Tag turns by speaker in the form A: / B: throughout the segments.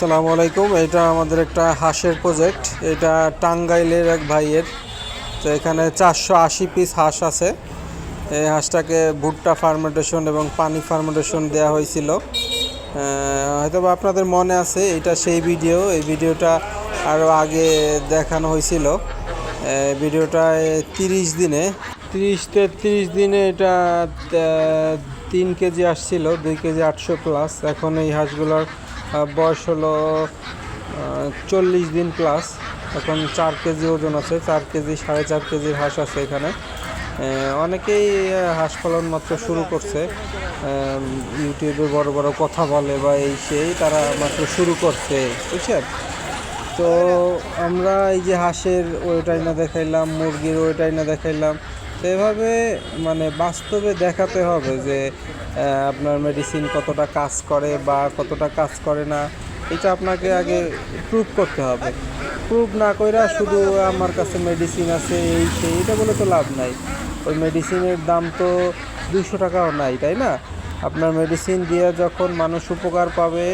A: আসসালামু আলাইকুম। এটা আমাদের একটা হাঁসের প্রজেক্ট এটা টাঙ্গাইলের এক ভাইয়ের। তো এখানে চারশো আশি পিস হাঁস আছে। এই হাঁসটাকে ভুট্টা ফার্মেন্টেশন এবং পানি ফার্মেন্টেশন দেওয়া হয়েছিল। হয়তো আপনাদের মনে আছে, এটা সেই ভিডিও এই ভিডিওটা আরও আগে দেখানো হয়েছিল। এই ভিডিওটা তিরিশ দিনে, তিরিশ তেত্রিশ দিনে এটা তিন কেজি আসছিল, দুই কেজি আটশো প্লাস এখন এই হাঁসগুলোর বয়স হলো চল্লিশ দিন প্লাস এখন চার কেজি ওজন আছে, চার কেজি, সাড়ে চার কেজির হাঁস আছে এখানে। অনেকেই হাঁস পালন মাত্র শুরু করছে। ইউটিউবে বড় বড় কথা বলে বা এই সেই, তারা মাত্র শুরু করছে, বুঝছেন? তো আমরা এই যে হাঁসের ওইটাই না দেখাইলাম, মুরগির ওইটাই না দেখাইলাম তো এভাবে মানে বাস্তবে দেখাতে হবে যে আপনার মেডিসিন কতটা কাজ করে বা কতটা কাজ করে না, এটা আপনাকে আগে প্রুভ করতে হবে। প্রুভ না কইরা শুধু আমার কাছে মেডিসিন আছে, এই সেই, এটা বলে তো লাভ নাই। ওই মেডিসিনের দাম তো দুইশো টাকাও নাই, তাই না? আপনার মেডিসিন দিয়ে যখন মানুষ উপকার পাবে,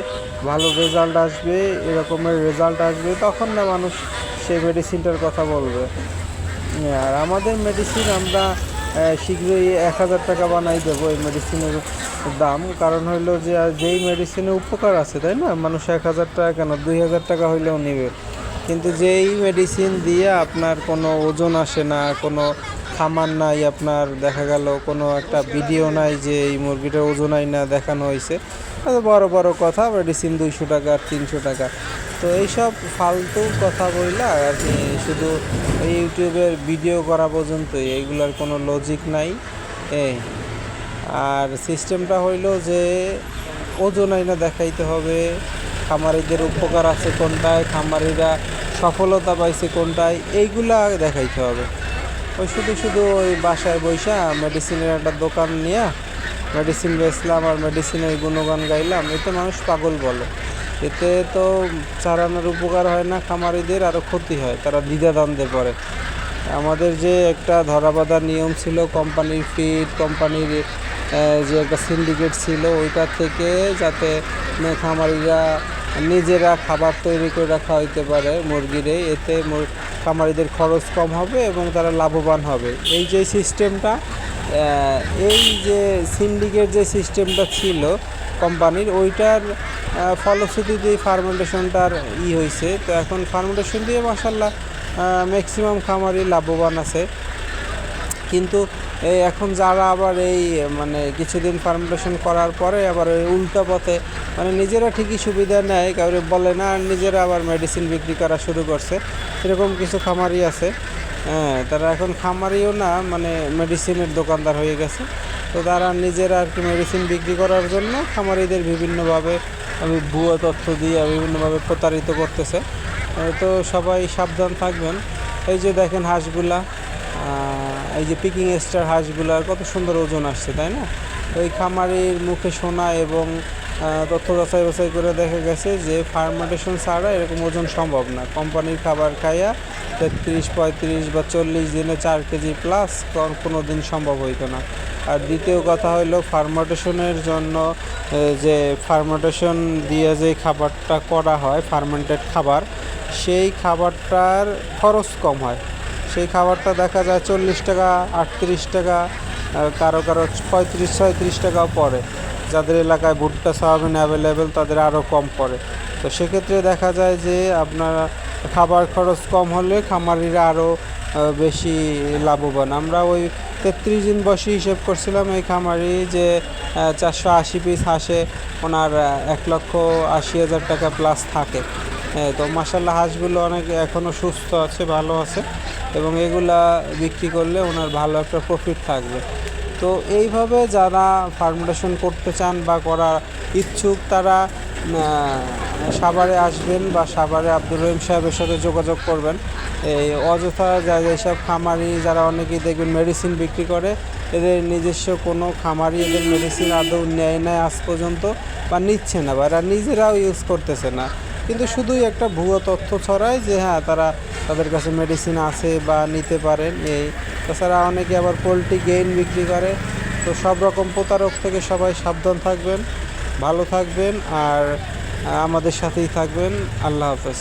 A: ভালো রেজাল্ট আসবে, এরকমের রেজাল্ট আসবে, তখন না মানুষ সেই মেডিসিনটার কথা বলবে। আর আমাদের মেডিসিন আমরা শীঘ্রই এক হাজার টাকা বানাই দেবো এই মেডিসিনের দাম। কারণ হইল যে যেই মেডিসিনের উপকার আছে, তাই না? মানুষ এক হাজার টাকা কেন? দুই হাজার টাকা হইলেও নেবে। কিন্তু যেই মেডিসিন দিয়ে আপনার কোনো ওজন আসে না, কোনো খামার নাই আপনার, দেখা গেল কোনো একটা ভিডিও নাই যে এই মুরগিটার ওজন আই না দেখানো হয়েছে বড় বড় কথা মেডিসিন দুইশো টাকা আর তিনশো টাকা। তো এইসব ফালতু কথা বললা আর কি শুধু এই ইউটিউবের ভিডিও করা পর্যন্তই, এইগুলোর কোনো লজিক নাই। এই, আর সিস্টেমটা হইল যে ওজন আইনা দেখাইতে হবে, খামারিদের উপকার আছে কোনটায়, খামারিরা সফলতা পাইছে কোনটায়, এইগুলা দেখাইতে হবে। ওই শুধু শুধু ওই বাসায় বৈশা মেডিসিনের একটা দোকান নিয়ে মেডিসিন বেচলাম আর মেডিসিনের গুণগান গাইলাম, এতে মানুষ পাগল বলে। এতে তো চারানোর উপকার হয় না, খামারিদের আরও ক্ষতি হয়, তারা দ্বিধাদ্বন্দ্বে পড়ে। আমাদের যে একটা ধরাবাঁধা নিয়ম ছিল কোম্পানির ফিড কোম্পানির যে একটা সিন্ডিকেট ছিল, ওইটা থেকে যাতে খামারিরা নিজেরা খাবার তৈরি করে রাখা হইতে পারে মুরগিরে, এতে খামারিদের খরচ কম হবে এবং তারা লাভবান হবে। এই যে সিস্টেমটা এই যে সিন্ডিকেট যে সিস্টেমটা ছিল কোম্পানির ওইটার ফলশ্রুতিতে ফার্মেন্টেশনটার ই হয়েছে তো এখন ফার্মেন্টেশন দিয়ে মাসাল্লাহ ম্যাক্সিমাম খামারই লাভবান আছে। কিন্তু এই এখন যারা আবার এই মানে কিছুদিন ফার্মেন্টেশন করার পরে আবার ওই উল্টো পথে মানে নিজেরা ঠিকই সুবিধা নেয় কাউরে বলে না, নিজেরা আবার মেডিসিন বিক্রি করা শুরু করছে। এরকম কিছু খামারি আছে। হ্যাঁ তারা এখন খামারিও না মানে মেডিসিনের দোকানদার হয়ে গেছে। তো তারা নিজেরা আর কি মেডিসিন বিক্রি করার জন্য খামারিদের বিভিন্নভাবে আমি ভুয়ো তথ্য দিয়ে বিভিন্নভাবে প্রতারিত করতেছে। তো সবাই সাবধান থাকবেন। এই যে দেখেন হাঁসগুলা এই যে পিকিং স্টার হাঁসগুলার কত সুন্দর ওজন আসছে, তাই না? ওই খামারির মুখে শোনা এবং তথ্য যাচাই বাছাই করে দেখা গেছে যে ফার্মেন্টেশন ছাড়া এরকম ওজন সম্ভব না। কোম্পানির খাবার খাইয়া তেত্রিশ, পঁয়ত্রিশ বা চল্লিশ দিনে চার কেজি প্লাস কোনো দিন সম্ভব হইতো না। আর দ্বিতীয় কথা হলো ফার্মেন্টেশনের জন্য যে ফার্মেন্টেশন দিয়ে যে খাবারটা করা হয়, ফার্মেন্টেড খাবার, সেই খাবারটার খরচ কম হয়। সেই খাবারটা দেখা যায় চল্লিশ টাকা, আটত্রিশ টাকা কারও কারও পঁয়ত্রিশ, ছয়ত্রিশ টাকাও পড়ে। যাদের এলাকায় ভুট্টা, সয়াবিন অ্যাভেলেবেল তাদের আরও কম পড়ে। তো সেক্ষেত্রে দেখা যায় যে আপনার খাবার খরচ কম হলে খামারিরা আরও বেশি লাভবান। আমরা ওই তেত্রিশ দিন বয়সী হিসেব করছিলাম, এই খামারি যে চারশো আশি পিস হাঁসে ওনার এক লক্ষ আশি হাজার টাকা প্লাস থাকে। হ্যাঁ তো মাসাল্লাহ হাঁসগুলো অনেক এখনও সুস্থ আছে, ভালো আছে, এবং এগুলা বিক্রি করলে ওনার ভালো একটা প্রফিট থাকবে। তো এইভাবে যারা ফার্মেন্টেশন করতে চান বা করার ইচ্ছুক, তারা সাভারে আসবেন বা সাভারে আব্দুর রহিম সাহেবের সাথে যোগাযোগ করবেন। এই অযথা যা যেসব খামারি, যারা অনেকেই দেখবেন মেডিসিন বিক্রি করে, এদের নিজস্ব কোনো খামারি এদের মেডিসিন আদৌ নেয় না আজ পর্যন্ত বা নিচ্ছে না বা এরা নিজেরাও ইউজ করতেছে না। কিন্তু শুধুই একটা ভুয়ো তথ্য ছড়ায় যে হ্যাঁ তারা তাদের কাছে মেডিসিন আছে বা নিতে পারেন, এই। তাছাড়া অনেকে আবার পোলট্রি গেইন বিক্রি করে। তো সব রকম প্রতারক থেকে সবাই সাবধান থাকবেন, ভালো থাকবেন, আর আমাদের সাথেই থাকবেন। আল্লাহ হাফেজ।